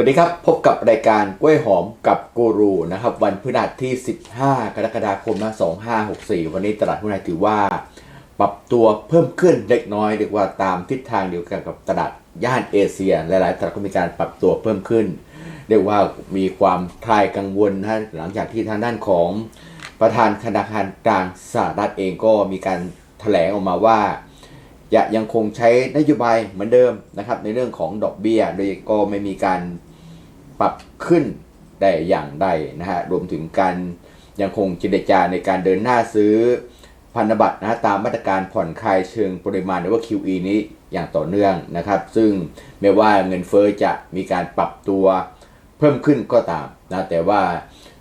วัสดีครับ พบกับรายการกล้วยหอมกับกูรูนะครับ วันพฤหัสที่ 15 กรกฎาคมนะ2564 วันนี้ตลาดหุ้นไทยถือว่า ปรับตัวเพิ่มขึ้นเล็กน้อยเรียกว่าตามทิศทางเดียวกันกับตลาดย่านเอเชีย หลายๆตลาดก็มีการปรับตัวเพิ่มขึ้น เรียกว่ามีความคลายกังวลนะหลังจากที่ทางด้านของประธานธนาคารกลางสหรัฐเองก็มีการแถลงออกมาว่าจะยังคงใช้นโยบายเหมือนเดิมนะครับในเรื่องของดอกเบี้ย โดยก็ไม่มีการ ปรับขึ้นแต่อย่างใดนะฮะรวมถึงการยังคงเจรจาในการเดินหน้าซื้อพันธบัตรนะฮะตามมาตรการผ่อนคลายเชิงปริมาณหรือว่า QE นี้อย่างต่อเนื่องนะครับ ซึ่งแม้ว่าเงินเฟ้อจะมีการปรับตัวเพิ่มขึ้นก็ตามนะแต่ว่า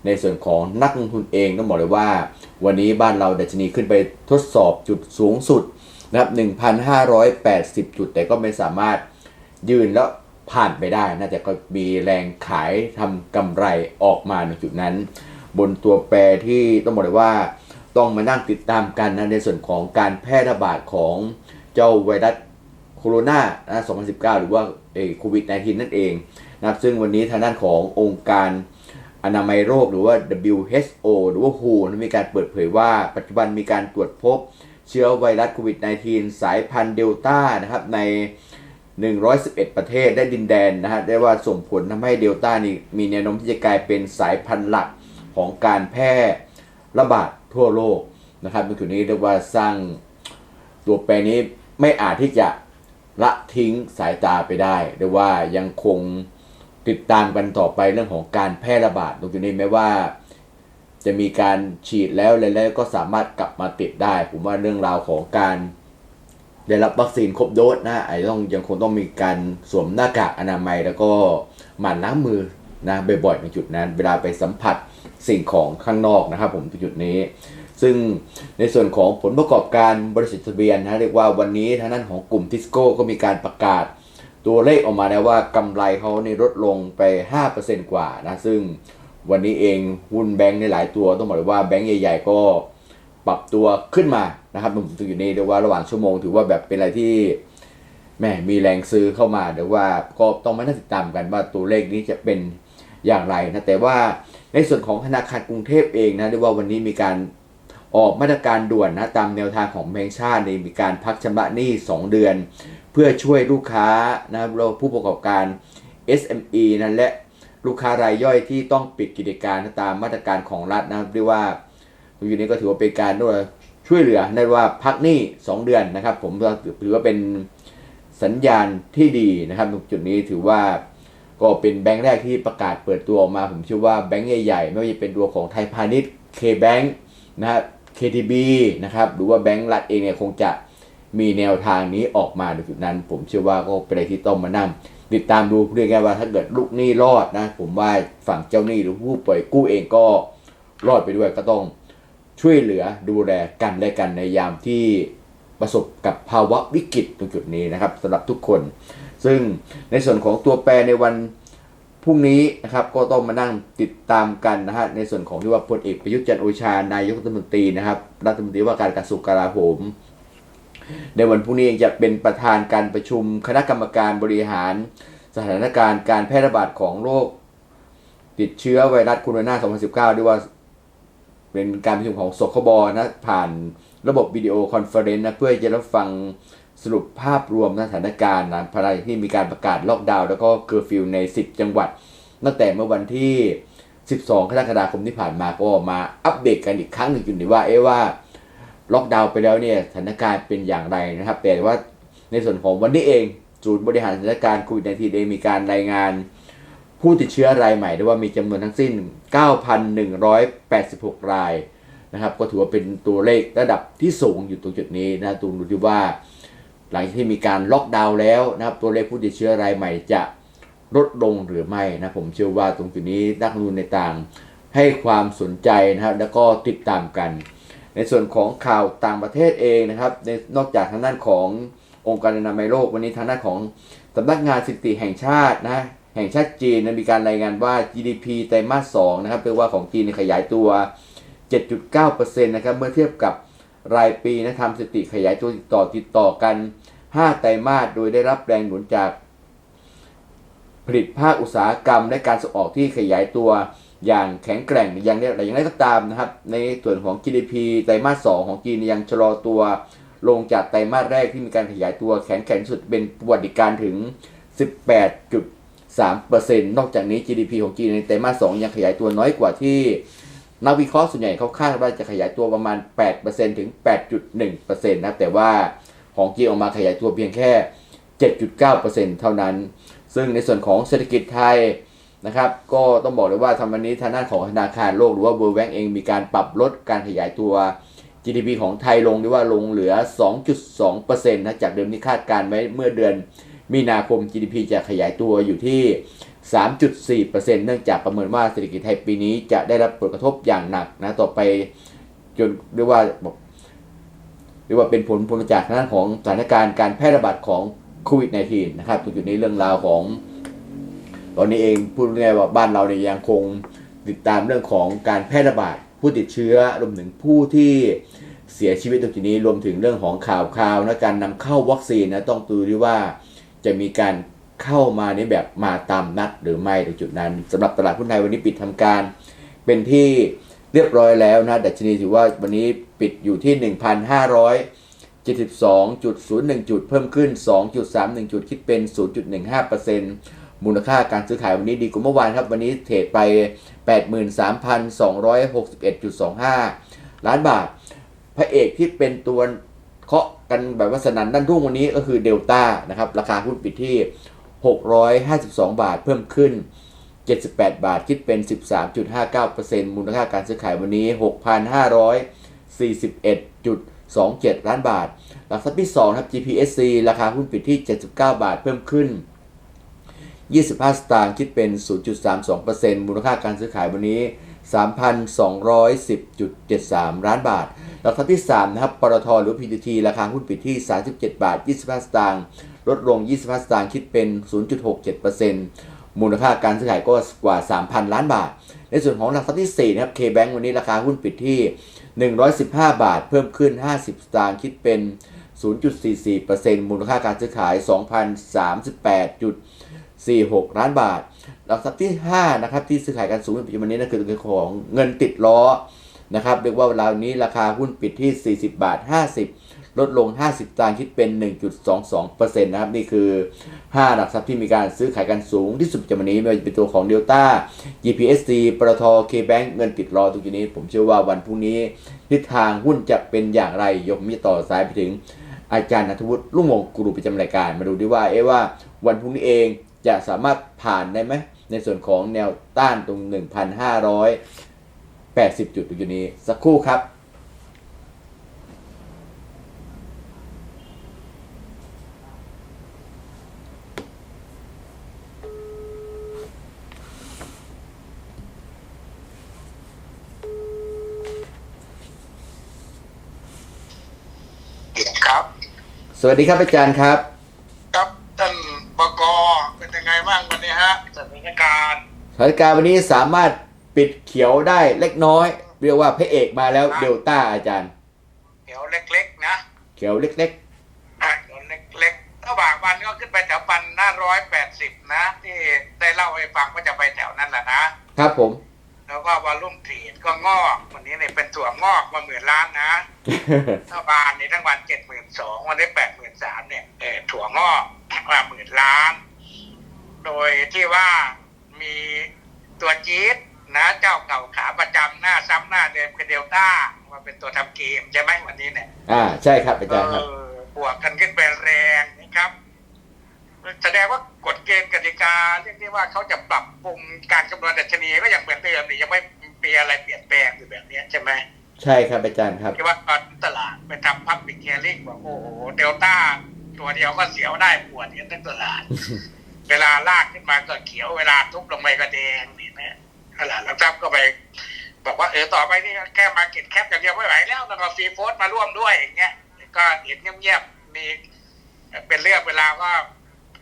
ในส่วนของนักลงทุนเองต้องบอกเลยว่า วันนี้บ้านเราดัชนีขึ้นไปทดสอบจุดสูงสุดนะครับ 1,580 จุด แต่ก็ไม่สามารถยืนแล้ว ผ่านไปได้นะแต่ก็มีแรงขายทำกำไรออกมาในจุดนั้น บนตัวแปรที่ต้องบอกเลยว่าต้องมานั่งติดตามกันนะในส่วนของการแพร่ระบาดของเจ้าไวรัสโคโรนานะ2019 หรือว่าโควิด -19 นั่นเองนะครับซึ่งวันนี้ทางด้านขององค์การอนามัยโรคหรือว่า WHO หรือว่า WHO นะมีการเปิดเผยว่าปัจจุบันมีการตรวจพบเชื้อไวรัสโควิด -19 สายพันธุ์เดลต้านะครับใน 111 ประเทศได้ดินแดนนะฮะได้ว่าส่งผลทำให้เดลต้านี่มีแนวโน้มที่จะกลายเป็นสายพันธุ์หลักของการแพร่ระบาดทั่วโลกนะครับในจุดนี้เรียกว่าสร้างตัวแปรนี้ไม่อาจที่จะละทิ้งสายตาไปได้เรียกว่ายังคงติดตามกันต่อไปเรื่องของการแพร่ระบาดตรงจุดนี้แม้ว่า จะมีการฉีดแล้วแล้วก็สามารถกลับมาติดได้ ผมว่าเรื่องราวของการ ได้รับวัคซีนครบโดสนะไอ้ต้องยังคงต้องมีการสวมหน้ากากอนามัย แล้วก็หมั่นล้างมือนะบ่อยๆในจุดนั้น เวลาไปสัมผัสสิ่งของข้างนอกนะครับผมจุดนี้ ซึ่งในส่วนของผลประกอบการบริษัททะเบียนนะเรียกว่าวันนี้ทางด้านของกลุ่มทิสโก้ก็มีการประกาศตัวเลขออกมาแล้วว่ากำไรเขาในลดลงไป 5%กว่านะซึ่งวันนี้เองหุ้นแบงค์ในหลายตัวต้องบอกเลยว่าแบงค์ใหญ่ ๆ ก็ ปรับตัวขึ้นมานะครับผมถึงอยู่ในเรียกว่าระหว่างชั่วโมง ถือว่าแบบเป็นอะไรที่แหมมีแรงซื้อเข้ามาเดี๋ยวว่าก็ต้องมาติดตามกันว่าตัวเลขนี้จะเป็นอย่างไรนะแต่ว่าในส่วนของธนาคารกรุงเทพเองนะเรียกว่าวันนี้มีการออกมาตรการด่วนนะตามแนวทางของแบงค์ชาติในมีการพักชำระหนี้ 2 เดือน เพื่อช่วยลูกค้านะครับเราผู้ประกอบการ SME นั้นและลูกค้ารายย่อยที่ต้องปิดกิจการตามมาตรการของรัฐนะเรียกว่า ตรงนี้ก็ถือว่าเป็นการด้วยช่วยเหลือได้ว่าพักหนี้2เดือนนะครับ ผมถือว่าเป็นสัญญาณที่ดีนะครับตรงจุดนี้ถือว่าก็เป็นแบงค์แรกที่ประกาศเปิดตัวออกมา ผมเชื่อว่าแบงค์ใหญ่ๆ ไม่ว่าจะเป็นตัวของไทยพาณิชย์ K-Bank นะครับ KTB นะครับหรือว่าแบงค์รัฐเองเนี่ยคงจะมีแนวทางนี้ออกมาในจุดนั้น ผมเชื่อว่าก็เป็นอะไรที่ต้องมานั่งติดตามดูเรียกไงว่าถ้าเกิดลูกหนี้รอดนะ ผมว่าฝั่งเจ้าหนี้หรือผู้ปล่อยกู้เองก็รอดไปด้วยก็ต้อง ช่วยเหลือดูแลกันและกันในยามที่ประสบกับภาวะวิกฤตตรงจุดนี้นะครับสำหรับทุกคน ซึ่งในส่วนของตัวแปรในวันพรุ่งนี้นะครับก็ต้องมานั่งติดตามกันนะฮะในส่วนของที่ว่าพลเอกประยุทธ์จันทร์โอชานายกรัฐมนตรีนะครับรัฐมนตรีว่าการกระทรวงกลาโหม ในวันพรุ่งนี้จะเป็นประธานการประชุมคณะกรรมการบริหาร สถานการณ์การแพร่ระบาดของโรคติดเชื้อไวรัสโคโรนา 2019 ด้วยว่า เป็นการประชุมของสคบนะ ผ่านระบบวิดีโอคอนเฟอเรนซ์นะ เพื่อจะรับฟังสรุปภาพรวมสถานการณ์นะภายที่มีการประกาศล็อกดาวน์แล้วก็เคอร์ฟิวใน 10 จังหวัด ตั้งแต่เมื่อวันที่ 12กรกฎาคมที่ผ่านมาก็มาอัปเดตกันอีกครั้งหนึ่งอยู่ในว่าเอ๊ว่าล็อกดาวน์ไปแล้วเนี่ยสถานการณ์เป็นอย่างไรนะครับ แต่ว่าในส่วนของวันนี้เองศูนย์บริหารสถานการณ์โควิด -19 เองมีการรายงาน ผู้ติดเชื้อรายใหม่ได้ว่ามีจำนวนทั้งสิ้น 9,186 รายนะครับ ก็ถือว่าเป็นตัวเลขระดับที่สูงอยู่ตรงจุดนี้นะตรงดูที่ว่า หลังที่มีการล็อกดาวน์แล้วนะครับ ตัวเลขผู้ติดเชื้อรายใหม่จะลดลงหรือไม่นะผมเชื่อว่าตรงจุดนี้นักลงทุนในต่างให้ความสนใจนะครับ แล้วก็ติดตามกัน ในส่วนของข่าวต่างประเทศเองนะครับในนอกจากทางด้านขององค์การอนามัยโลกวันนี้ทางด้านของสำนักงานสถิติแห่งชาตินะ แห่งชาติจีนนะมีการรายงานว่า GDP ไตรมาส2นะครับเรียกว่าของจีนขยายตัว 7.9%นะครับเมื่อเทียบกับรายปีนะทำสถิติขยายตัวติดต่อติดต่อกัน 5 ไตรมาสโดยได้รับแรงหนุนจากผลิตภาคอุตสาหกรรม และการส่งออกที่ขยายตัวอย่างแข็งแกร่งอย่างนี้อย่างไรก็ตามนะครับ ในส่วนของ GDP ไตรมาส 2 ของจีนยังชะลอตัวลงจากไตรมาสแรกที่มีการขยายตัวแข็งแกร่งสุดเป็นประวัติการถึง 3%นอกจากนี้ GDP ของจีนในไตรมาส 2 ยังขยายตัวน้อยกว่าที่นักวิเคราะห์ส่วนใหญ่เขาคาดว่าจะขยายตัวประมาณ 8%ถึง 8.1%นะครับ แต่ว่าของจีนออกมาขยายตัวเพียงแค่ 7.9%เท่านั้น ซึ่งในส่วนของเศรษฐกิจไทยนะครับ ก็ต้องบอกเลยว่าทำวันนี้ทางด้านของธนาคารโลกหรือว่า World Bank เองมีการปรับลดการขยายตัว GDP ของไทยลงหรือว่าลงเหลือ 2.2%นะ จากเดิมที่คาดการไว้เมื่อเดือน มีนาคม GDP จะขยายตัวอยู่ที่ 3.4%เนื่องจากประเมินว่าเศรษฐกิจไทยปีนี้จะได้รับผลกระทบอย่างหนักนะต่อไปจนเรียกว่าเรียกว่าเป็นผลผลจากทางด้านของสถานการณ์การแพร่ระบาดของโควิด -19 นะครับตรงจุดนี้เรื่องราวของ ตอนนี้เองพูดง่ายว่าบ้านเราเนี่ยยังคงติดตามเรื่องของการแพร่ระบาดผู้ติดเชื้อรวมถึงผู้ที่เสียชีวิตตรงจุดนี้รวมถึงเรื่องของข่าวคราวและการนำเข้าวัคซีนนะต้องดูด้วยว่า จะมีการเข้ามาในแบบมาตามนัดหรือไม่ตรงจุดนั้นสำหรับตลาดหุ้นไทยวันนี้ปิดทำการ เป็นที่เรียบร้อยแล้วนะดัชนีถือว่าวันนี้ปิดอยู่ที่ 1,572.01 จุด เพิ่มขึ้น 2.31 จุดคิดเป็น 0.15%มูลค่าการซื้อขายวันนี้ดีกว่าเมื่อวานครับ วันนี้เทรดไป 83,261.25 ล้านบาท พระเอกที่เป็นตัวเคาะ กันแบบว่าสนันด้านรุ่งวันนี้ก็คือเดลต้านะครับราคาหุ้นปิดที่ 652 บาทเพิ่มขึ้น 78 บาทคิดเป็น 13.59%มูลค่าการซื้อขายวันนี้ 6,541.27 ล้านบาท หลักทรัพย์ที่2ครับ GPSC ราคาหุ้นปิดที่ 79 บาทเพิ่มขึ้น 25 สตางค์คิดเป็น 0.32%มูลค่าการซื้อขายวันนี้ 3,210.73 ล้านบาท หลักทรัพย์ที่3นะครับปตทหรือ PTT ราคาหุ้นปิดที่ 37 บาท 25 สตางค์ลดลง 25 สตางค์คิดเป็น 0.67%มูลค่าการซื้อขายก็กว่า 3,000 ล้านบาท ในส่วนของหลักทรัพย์ที่4นะครับ KBank วันนี้ราคาหุ้นปิดที่ 115 บาท เพิ่มขึ้น 50 สตางค์คิดเป็น 0.44%มูลค่าการซื้อขาย 2,038.46 ล้านบาทหลักทรัพย์ที่5นะครับที่ซื้อขายกันสูงในปัจจุบันนี้นั่นคือตัวของเงินติดล้อ นะครับเรียกว่าเวลานี้ราคาหุ้นปิดที่ 40 บาท 50 ลดลง 50 ตางคิดเป็น 1.22%นะครับนี่คือ 5 หลักทรัพย์ที่มีการซื้อขายกันสูงที่สุดจจุบันนี้ไม่ว่าจะเป็นตัวของ Delta GPSC ปตท KBank เงินติดล้อตรงนี้ ผมเชื่อว่าวันพรุ่งนี้ทิศทางหุ้นจะเป็นอย่างไรยกมีต่อสายไปถึงอาจารย์นัทวุฒิลุ่งวงกูรูประจำรายการ มาดูดีว่าเอ๊ะว่าวันพรุ่งนี้เองจะสามารถผ่านได้ไหมในส่วนของแนวต้านตรง 1,500 1,580 จุดตรงจุดนี้ สักครู่ครับครับ สวัสดีครับอาจารย์ครับ ครับท่านบกเป็นยังไงบ้างวันนี้ฮะสถานการณ์สถานการณ์วันนี้สามารถ ปิดเขียวได้เล็กน้อย เรียกว่าพระเอกมาแล้วเดลต้าอาจารย์เดี๋ยวเล็ก ๆ นะ เขียวเล็กอะเดี๋ยวเล็กๆระหว่างวันก็ขึ้นไปแถวปันหน้าร้อยแปดสิบนะ ที่ได้เล่าให้ฟังว่าจะไปแถวนั้นแหละนะๆครับผม แล้วก็วอลลุ่มถีดก็งอกวันนี้เนี่ยเป็นถั่วงอกมาหมื่นล้านนะถ้าบานนี่ทั้งวันเจ็ดหมื่นสองวันได้แปดหมื่นสามเนี่ยเออถั่วงอกมาหมื่นล้าน โดยที่ว่ามีตัวจี๊ด นะ เจ้าเก่าขาประจำหน้าซ้ำหน้าเดิมคือเดลต้ามาเป็นตัวทำเกมใช่ไหมวันนี้เนี่ยอ่าใช่ครับอาจารย์ครับเออบวกกันขึ้นไปแรงนะครับ แสดงว่ากฎเกณฑ์กติกาเรียกได้ว่าเขาจะปรับปรุงการคำนวณดัชนีก็ยังเหมือนเดิมนี่ยังไม่มีอะไรเปลี่ยนแปลงอยู่แบบเนี้ยใช่ไหมใช่ครับอาจารย์ครับที่ว่าตอนตลาดไปทำพับบิกเ a ลิ่งบอกโอ้โหเดลต้าตัวเดียวก็เสียวได้ปวดกันทั้งตลาด เวลาลากขึ้นมาก็เขียวเวลาทุบลงไปก็แดงนี่นะ ตลาดแล้วจับก็ไปบอกว่าเออต่อไปนี่แค่มาเก็ตแคปอย่างเดียวไม่ไหวแล้วแล้วก็ฟรีโฟสมาร่วมด้วยอย่างเงี้ยก็เห็นเงียบๆมีเป็นเรื่องเวลาก็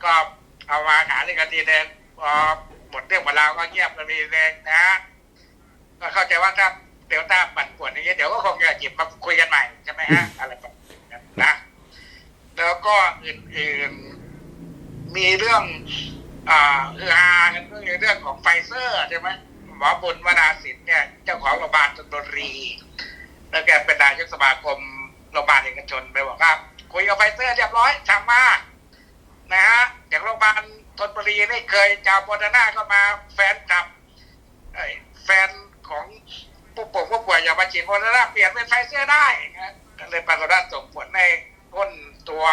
ก็เอามาหาเรื่องกันทีเดินพอหมดเรื่องเวลาก็เงียบกันทีเดินนะก็เข้าใจว่าถ้าเดลต้าปั่นป่วนอย่างเงี้ยเดี๋ยวก็คงจะหยิบมาคุยกันใหม่ใช่ไหมฮะอะไรแบบนั้นนะแล้วก็อื่นๆมีเรื่องอ่าคือฮากันเรื่อเรื่องของไฟเซอร์ใช่ไหม หมอบุญวนาสิทธิ์เนี่ยเจ้าของโรงพยาบาลชนบุรี แล้วแกเป็นนายกสมาคมโรงพยาบาลเอกชนไปบอกว่าคุยกับไฟเซอร์เรียบร้อยทำมานะฮะอย่างโรงพยาบาลธนบุรีนี่เคยจาวโบนาน่าก็มาแฟนคลับแฟนของผู้ป่วยผู้ป่วยอย่ามาฉีดโบนาน่าเปลี่ยนเป็นไฟเซอร์ได้นะก็เลยปรากฏว่าส่งผลในพ้นตัว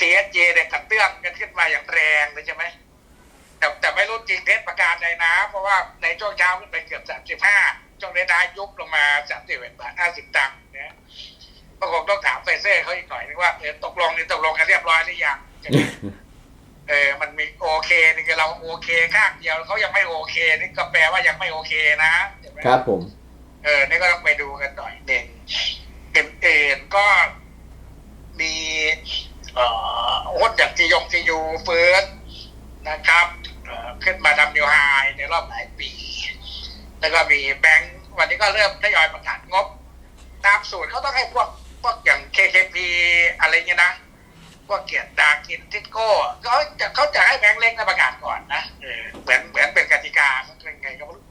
ทีเอสเจเนี่ยกระเตื้องกันขึ้นมาอย่างแรงเลยใช่ไหม จริงเท็จประการใดนะ เพราะว่าในช่วงเช้าขึ้นไปเกือบสามสิบห้าช่วงท้ายๆยุบลงมาสามสิบเอ็ดบาทห้าสิบตังค์นะก็คงต้องถามไฟเซอร์เขาอีกหน่อยนึงว่าเออตกลงนี่ตกลงกันเรียบร้อยหรือยังใช่ไหมเออมันมีโอเคนี่คือเราโอเคข้างเดียวเขายังไม่โอเค นี่ก็แปลว่ายังไม่โอเคนะใช่ไหมครับผม เออนี่ก็ต้องไปดูกันหน่อยหนึ่งอื่นๆก็มีเอ่อหุ้นอย่างจียงจียูฟื้นนะครับเอ่อ ขึ้นมาทำนิวไฮในรอบหลายปี แล้วก็มีแบงก์วันนี้ก็เริ่มทยอยประกาศงบ ตามสูตรเขาต้องให้พวกพวกอย่าง KKP อะไรเงี้ยนะ พวกเกียรติดากินทิสโก้เขาจะเขาจะให้แบงก์เล็กประกาศก่อนนะเหมือนเหมือนเป็นกติกาเขาเป็นไงก็ไม่รู้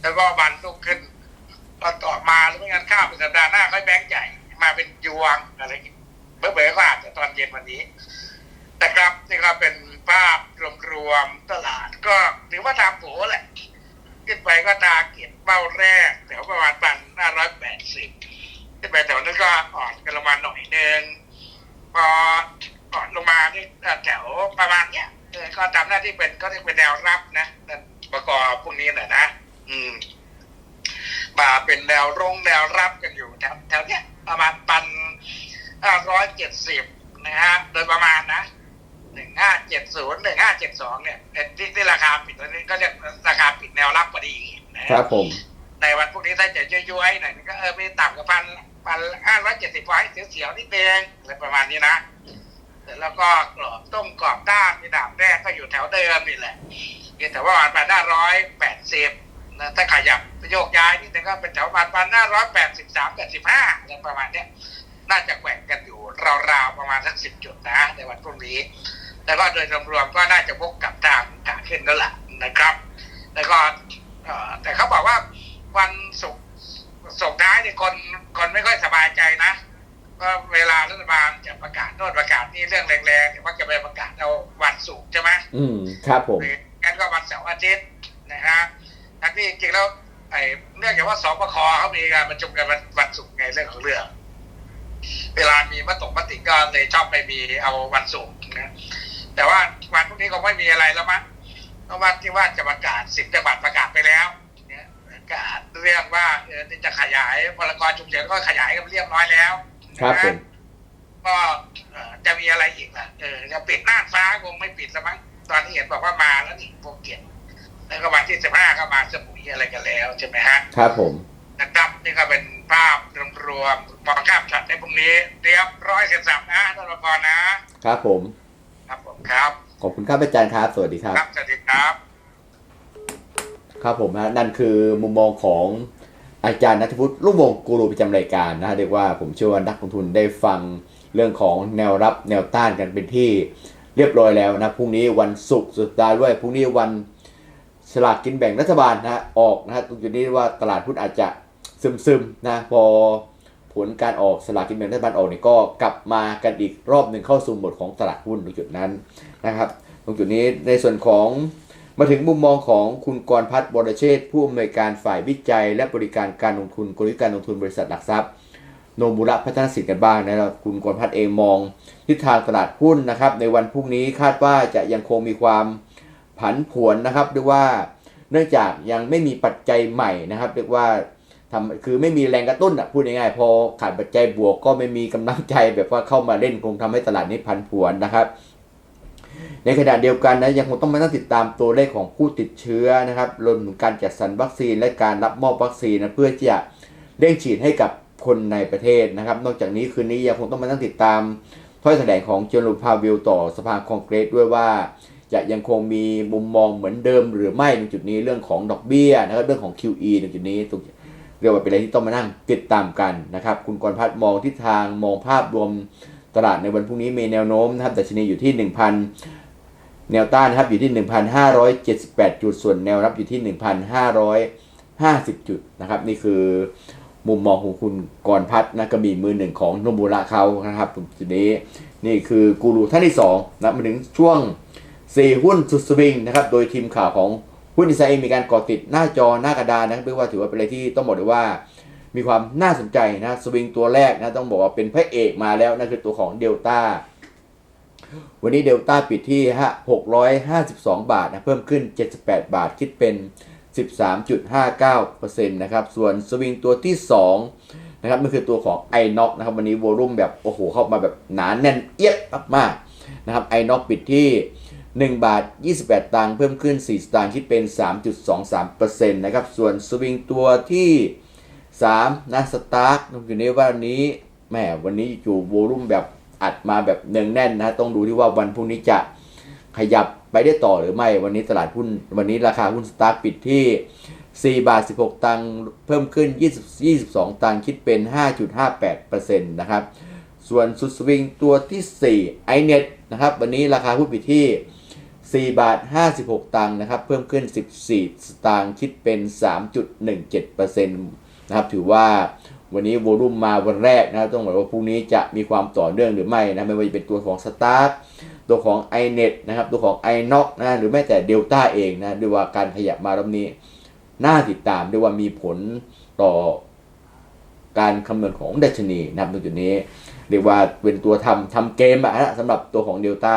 แล้วก็วันรุ่งขึ้นตอนต่อมาหรือไม่งั้นข้ามเป็นสัปดาห์หน้าค่อยแบงก์ใหญ่มาเป็นยวงอะไรเงี้ยเบื่อๆก็อาจจะตอนเย็นวันนี้แต่ครับนี่ก็เป็น ภาพรวมๆตลาดก็ถือว่าตามโผแหละ ขึ้นไปก็ตาเก็บเป้าแรกแถวประมาณปันห้าร้อยแปดสิบขึ้นไปแถวนั้นก็อ่อนกันลงมาหน่อยนึงพออ่อนลงมานี่แถวประมาณเนี้ยก็ทำหน้าที่เป็นก็เรียกเป็นแนวรับนะประกอบพวกนี้แหละนะอืมมาเป็นแนวรงแนวรับกันอยู่แถวแถวเนี้ยประมาณปันห้าร้อยเจ็ดสิบนะฮะโดยประมาณนะ หนึ่งห้าเจ็ดศูนย์หนึ่งห้าเจ็ดสองเนี่ยเอ่อที่ที่ราคาปิดตอนนี้ก็เรียกราคาปิดแนวรับพอดีนะฮะครับผม ในวันพวกนี้ถ้าจะย้อยๆหน่อยก็เออไม่ต่ำกว่าพันพันห้าร้อยเจ็ดสิบไว้เสียวๆนิดนึงอะไรประมาณนี้นะแล้วก็กรอบต้มกรอบด้านที่ดาบแรกก็อยู่แถวเดิมนี่แหละเพียงแต่ว่าประมาณห้าร้อยแปดสิบนะถ้าขยับโยกย้ายนิดนึงก็เป็นแถวประมาณห้าร้อยแปดสิบสามแปดสิบห้าอะไรประมาณเนี้ยน่าจะแกว่งกันอยู่ราวๆประมาณสักสิบจุดนะในวันพรุ่งนี้ แล้วก็โดยรวมๆก็น่าจะวกกลับทางขาขึ้นแล้วล่ะนะครับ แล้วก็เอ่อแต่เขาบอกว่าวันศุกร์ส่งท้ายเนี่ยคนคนไม่ค่อยสบายใจนะก็เวลารัฐบาลจะประกาศโน่นประกาศนี่เรื่องแรงๆเนี่ยมักจะไปประกาศเอาวันศุกร์ใช่ไหมอืมครับผมหรืองั้นก็วันเสาร์อาทิตย์นะฮะทั้งที่จริงๆแล้วไอ้เนื่องจากว่าสปคเขามีการประชุมกันวันวันศุกร์ไงเรื่องของเรื่อง เวลามีมติมติก็เลยชอบไปมีเอาวันศุกร์นะ แต่ว่าวันพรุ่งนี้คงไม่มีอะไรแล้วมั้งเพราะว่าที่ว่าจะประกาศสิบจังหวัดประกาศไปแล้วเนี่ยประกาศเรื่องว่าเออจะขยายพรกฉุกเฉินก็ขยายกันเรียบร้อยแล้วครับผมนะก็เอ่อจะมีอะไรอีกล่ะเออจะปิดหน้าฟ้าคงไม่ปิดแล้วมั้งตอนนี้เห็นบอกว่ามาแล้วนี่พวกเกียรติแล้วก็วันที่สิบห้าก็มาสมุยอะไรกันแล้วใช่ไหมฮะครับผมนะครับนี่ก็เป็นภาพรวมๆมองข้ามช็อตในพรุ่งนี้เรียบร้อยเสร็จสับนะท่านประกรณ์นะครับผม ครับผมครับ ขอบคุณครับอาจารย์ครับ สวัสดีครับ ครับสวัสดีครับ ครับผมนะนั่นคือมุมมองของอาจารย์นัทวุฒิรุ่งวงศ์กูรูประจำรายการนะฮะเรียกว่าผมเชื่อว่านักลงทุนได้ฟังเรื่องของแนวรับแนวต้านกันเป็นที่เรียบร้อยแล้วนะพรุ่งนี้วันศุกร์สุดสัปดาห์ด้วยพรุ่งนี้วันสลากกินแบ่งรัฐบาลนะฮะออกนะฮะตรงจุดนี้ว่าตลาดหุ้นอาจจะซึมๆนะพอ ผลการออกสลากกินแบ่งรัฐบาลออกเนี่ยก็กลับมากันอีกรอบหนึ่งเข้าสู่หมดของตลาดหุ้นตรงจุดนั้นนะครับ ตรงจุดนี้ในส่วนของมาถึงมุมมองของคุณกรพัฒน์บรเชษฐ์ผู้อำนวยการฝ่ายวิจัย และบริการการลงทุนกลยุทธ์การลงทุนบริษัทหลักทรัพย์โนมุระพัฒนสินกันบ้างนะครับคุณกรพัฒน์เองมองทิศทางตลาดหุ้นนะครับ ในวันพรุ่งนี้คาดว่าจะยังคงมีความผันผวนนะครับเรียกว่า เนื่องจากยังไม่มีปัจจัยใหม่นะครับ เรียกว่า ทำคือไม่มีแรงกระตุ้นอะพูดง่ายๆพอขาดปัจจัยบวกก็ไม่มีกำลังใจแบบว่าเข้ามาเล่นคงทำให้ตลาดนี้ผันผวนนะครับ ในขณะเดียวกันนะยังคงต้องมานั่งติดตามตัวเลขของผู้ติดเชื้อนะครับรวมถึงการจัดสรรวัคซีนและการรับมอบวัคซีนนะเพื่อที่จะเร่งฉีดให้กับคนในประเทศนะครับ นอกจากนี้คืนนี้ยังคงต้องมานั่งติดตามถ้อยแถลงของเจอร์นพาวิลต่อสภาคองเกรสด้วยว่าจะยังคงมีมุมมองเหมือนเดิมหรือไม่ในจุดนี้เรื่องของดอกเบี้ยนะครับเรื่องของ QE ในจุดนี้ตรง เรียกว่าเป็นอะไรที่ต้องมานั่งติดตามกันนะครับ คุณกรพัฒน์มองทิศทางมองภาพรวมตลาดในวันพรุ่งนี้มีแนวโน้มนะครับดัชนีอยู่ที่ 1,000 แนวต้านนะครับอยู่ที่ 1,578 จุดส่วนแนวรับอยู่ที่ 1,550 จุดนะครับ นี่คือมุมมองของคุณกรพัฒน์นะกระบี่มือหนึ่งของโนบุระเขานะครับจุดนี้นี่คือกูรูท่านที่2นะมาถึงช่วง 4 หุ้นสุดสวิงนะครับ โดยทีมข่าวของ หุ้นอินไซด์มีการก่อติดหน้าจอหน้ากระดานนะเรียกว่าถือว่าเป็นอะไรที่ต้องบอกเลยว่า มีความน่าสนใจนะสวิงตัวแรกนะต้องบอกว่าเป็นพระเอกมาแล้วนั่นคือตัวของเดลต้าวันนี้เดลต้าปิดที่ฮะ652 บาทนะเพิ่มขึ้น 78 บาทคิดเป็น 13.59%นะครับส่วนสวิงตัวที่ 2 นะครับนั่นคือตัวของ i n o x นะครับวันนี้โวลุ่มแบบ โอ้โห เข้ามาแบบหนาแน่นเอียดมากๆนะครับ i n o x ปิดที่ 1 บาท 28 ตังค์เพิ่มขึ้น 4 สตางค์คิดเป็น 3.23%นะครับ ส่วนสวิงตัวที่ 3นะสตาร์กอยู่ในวันนี้แหมวันนี้อยู่โวลุ่มแบบอัดมาแบบเนืองแน่นนะต้องดูที่ว่าวันพรุ่งนี้จะขยับไปได้ต่อหรือไม่วันนี้ตลาดหุ้นวันนี้ราคาหุ้นสตาร์กปิดที่ 4 บาท 16 ตังค์เพิ่มขึ้น 20 22 ตังค์คิดเป็น 5.58%นะครับส่วนสุดสวิงตัวที่ 4 i n e t นะครับ วันนี้ราคาหุ้นปิดที่ 4 บาท 56 ตังค์นะครับ เพิ่มขึ้น 14 สตางค์คิดเป็น 3.17%นะครับถือว่าวันนี้โวลุ่มมาวันแรกนะครับต้องบอกว่าพรุ่งนี้จะมีความต่อเนื่องหรือไม่นะไม่ว่าจะเป็นตัวของสตาร์ตัวของ i n e t นะครับตัวของ i n o x นะหรือแม้แต่เดลต้าเองนะด้วยว่าการขยับมารอบนี้น่าติดตามด้วยว่ามีผลต่อการคำนวณของดัชนีนะครับตรงจุดนี้ เรียกว่าเป็นตัวทำทำเกมอะนะสำหรับตัวของเดลต้า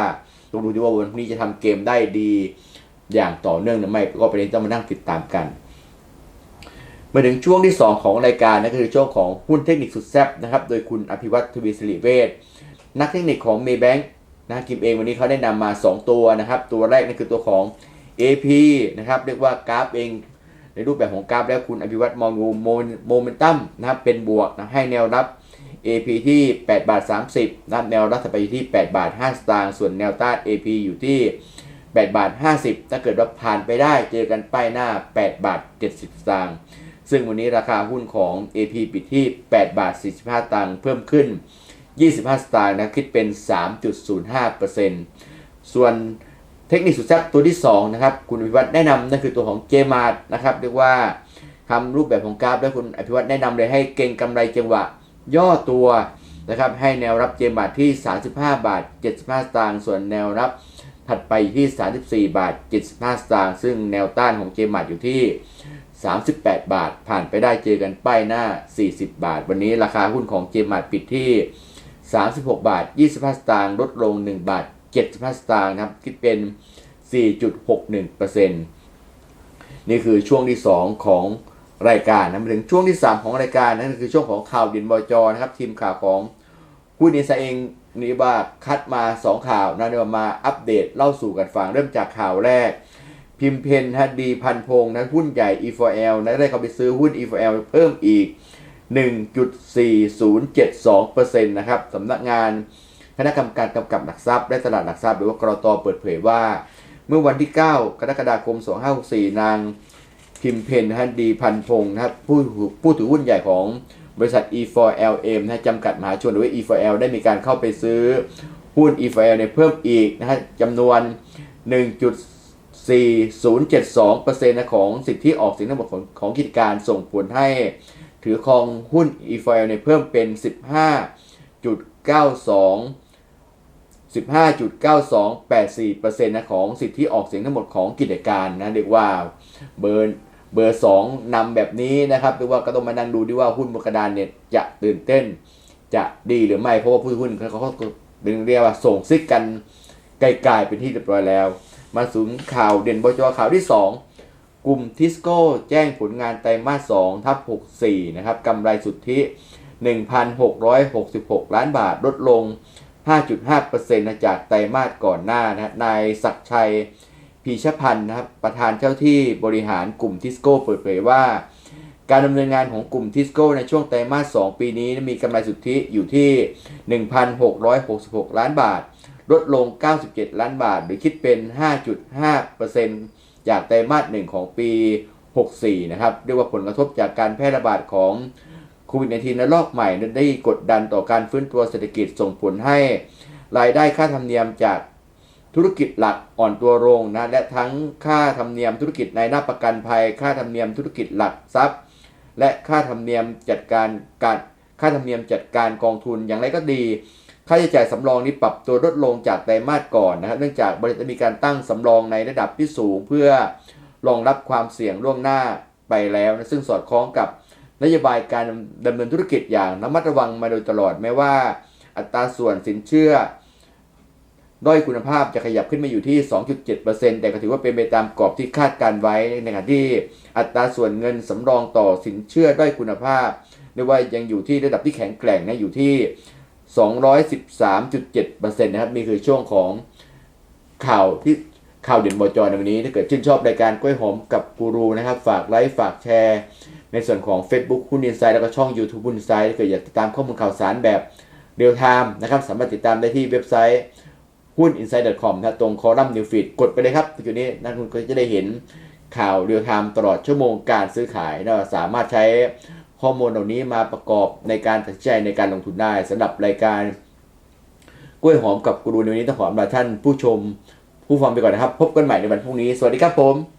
ต้องดูที่ว่าวันพรุ่งนี้จะทำเกมได้ดีอย่างต่อเนื่องหรือไม่ก็ประเด็นต้องมานั่งติดตามกัน มาถึงช่วงที่ 2 ของรายการนั่นก็คือช่วงของหุ้นเทคนิคสุดแซ่บนะครับ โดยคุณอภิวัตทวีสิริเวชนักเทคนิคของ Maybank นะกิมเองวันนี้เขาได้นำมา 2 ตัวนะครับ ตัวแรกนั่นคือตัวของ AP นะครับเรียกว่ากราฟเองในรูปแบบของกราฟแล้วคุณอภิวัตมองดูโมเมนตัมนะครับเป็นบวกนะให้แนวรับ AP ที่ 8 บาท 30นะครับแนวรับถัดไปอยู่ที่ 8 บาท 5 สตางค์ส่วนแนวต้าน AP อยู่ที่ 8 บาท 50 ถ้าเกิดว่าผ่านไปได้เจอกันป้ายหน้า 8 บาท 70 สตางค์ซึ่งวันนี้ราคาหุ้นของ AP ปิดที่ 8 บาท 45 ตังค์เพิ่มขึ้น 25 สตางค์นะคิดเป็น 3.05%ส่วนเทคนิคสุดแซ่บตัวที่ 2 นะครับ คุณอภิวัตแนะนำนั่นคือตัวของเจมาร์นะครับ เรียกว่าทำรูปแบบของกราฟ แล้วคุณอภิวัตแนะนำเลยให้เก่งกำไรจังหวะ ย่อตัวนะครับให้แนวรับเจมาร์ที่ 35 บาท 75 สตางค์ส่วนแนวรับถัดไปที่ 34 บาท 75 สตางค์ซึ่งแนวต้านของเจมาร์อยู่ที่ 38 บาท ผ่านไปได้เจอกันป้ายหน้า 40 บาท วันนี้ราคาหุ้นของเจมาร์ปิดที่ 36 บาท 25 สตางค์ลดลง 1 บาท 75 สตางค์นะครับคิดเป็น 4.61%นี่คือช่วงที่ 2 ของ รายการนะมาถึงช่วงที่ 3 ของรายการนั่นคือช่วงของข่าวดินบอจอนะครับ ทีมข่าวของหุ้นอินไซเองนี่ว่าคัดมา 2 ข่าวนะเดี๋ยวมาอัปเดตเล่าสู่กันฟังเริ่มจากข่าวแรก พิมเพนฮะดีพันพงศ์นะหุ้นใหญ่ E4L นะได้เข้าไปซื้อหุ้น E4L เพิ่มอีก 1.4072%นะครับสำนักงานคณะกรรมการกำกับหลักทรัพย์และตลาดหลักทรัพย์หรือว่ากรตเปิดเผยว่า เมื่อวันที่ 9 กรกฎาคม 2564 นาง พิมเพนฮะดีพันพงศ์นะครับผู้ผู้ถือหุ้นใหญ่ของบริษัท E4LM นะจำกัดมหาชนหรือว่า E4L ได้มีการเข้าไปซื้อหุ้น E4L ในเพิ่มอีกนะฮะจำนวน 1.4072%นะของสิทธิออกเสียงทั้งหมดของของกิจการส่งผลให้ถือครองหุ้น e-foil ในเพิ่มเป็น 15.92 15.9284%นะของสิทธิออกเสียงทั้งหมดของกิจการนะเรียกว่าเบอร์ เบอร์ 2นำแบบนี้นะครับเรียกว่าก็ต้องมานั่งดูดีว่าหุ้นบนกระดานเนี่ยจะตื่นเต้น จะดีหรือไม่เพราะว่าผู้หุ้นเขาเขาเป็นเรียกว่าส่งซิกกันไกลๆเป็นที่เรียบร้อยแล้ว มาสู่ข่าวเด่นบจข่าวที่ 2 กลุ่มทิสโก้แจ้งผลงานไตรมาส2ทับ64นะครับกำไรสุทธิ 1,666 ล้านบาทลดลง 5.5%นะจากไตรมาสก่อนหน้านะนายศักชัย พีชพันธ์นะครับประธานเจ้าที่บริหารกลุ่มทิสโก้เปิดเผยว่า การดำเนินงานของกลุ่มทิสโก้ในช่วงไตรมาส 2 ปีนี้มีกำไรสุทธิอยู่ที่ 1,666 ล้านบาท ลดลง 97 ล้านบาท หรือคิดเป็น 5.5%จากไตรมาสหนึ่งของปี 64 นะครับเรียกว่าผลกระทบจากการแพร่ระบาดของโควิด -19 ระลอกใหม่นั้นได้กดดันต่อการฟื้นตัวเศรษฐกิจส่งผลให้รายได้ค่าธรรมเนียมจาก ธุรกิจหลักอ่อนตัวลงนะและทั้งค่าธรรมเนียมธุรกิจในหน้าประกันภัย ค่าธรรมเนียมธุรกิจหลักทรัพย์ และค่าธรรมเนียมจัดการการค่าธรรมเนียมจัดการกองทุนอย่างไรก็ดี ค่าใช้จ่ายสำรองนี้ปรับตัวลดลงจากไตรมาสก่อนนะครับเนื่องจากบริษัทมีการตั้งสำรองในระดับที่สูง เพื่อรองรับความเสี่ยงล่วงหน้าไปแล้วนะซึ่งสอดคล้องกับนโยบายการดำเนินธุรกิจอย่างระมัดระวังมาโดยตลอดแม้ว่า อัตราส่วนสินเชื่อ ด้อยคุณภาพจะขยับขึ้นมาอยู่ที่ 2.7%แต่ก็ถือว่าเป็นไปตามกรอบที่คาดการไว้ในขณะที่อัตราส่วนเงินสำรองต่อสินเชื่อด้อยคุณภาพเรียกว่ายังอยู่ที่ระดับที่แข็งแกร่งนะอยู่ที่ 213.7%นะครับนี่คือช่วงของข่าวที่ข่าวเด่นบอจอในวันนี้ถ้าเกิดชื่นชอบรายการกล้วยหอมกับกูรูนะครับ ฝากไลค์ฝากแชร์ ในส่วนของ Facebook หุ้นอินไซด์แล้วก็ช่อง YouTube หุ้นอินไซด์ถ้าเกิดอยากติดตามข้อมูลข่าวสารแบบเรียลไทม์นะครับสามารถติดตามได้ที่เว็บไซต์ หุ้น insider.com นะตรงคอลัมน์ New Feed กดไปเลยครับจุดนี้นักลงทุนก็จะได้เห็นข่าวเรียลไทม์ตลอดชั่วโมงการซื้อขายนะสามารถใช้ข้อมูลเหล่านี้มาประกอบในการตัดสินใจในการลงทุนได้สำหรับรายการกล้วยหอมกับกูรูในวันนี้ต้องขออำลาท่านผู้ชมผู้ฟังไปก่อนนะครับ พบกันใหม่ในวันพรุ่งนี้ สวัสดีครับผม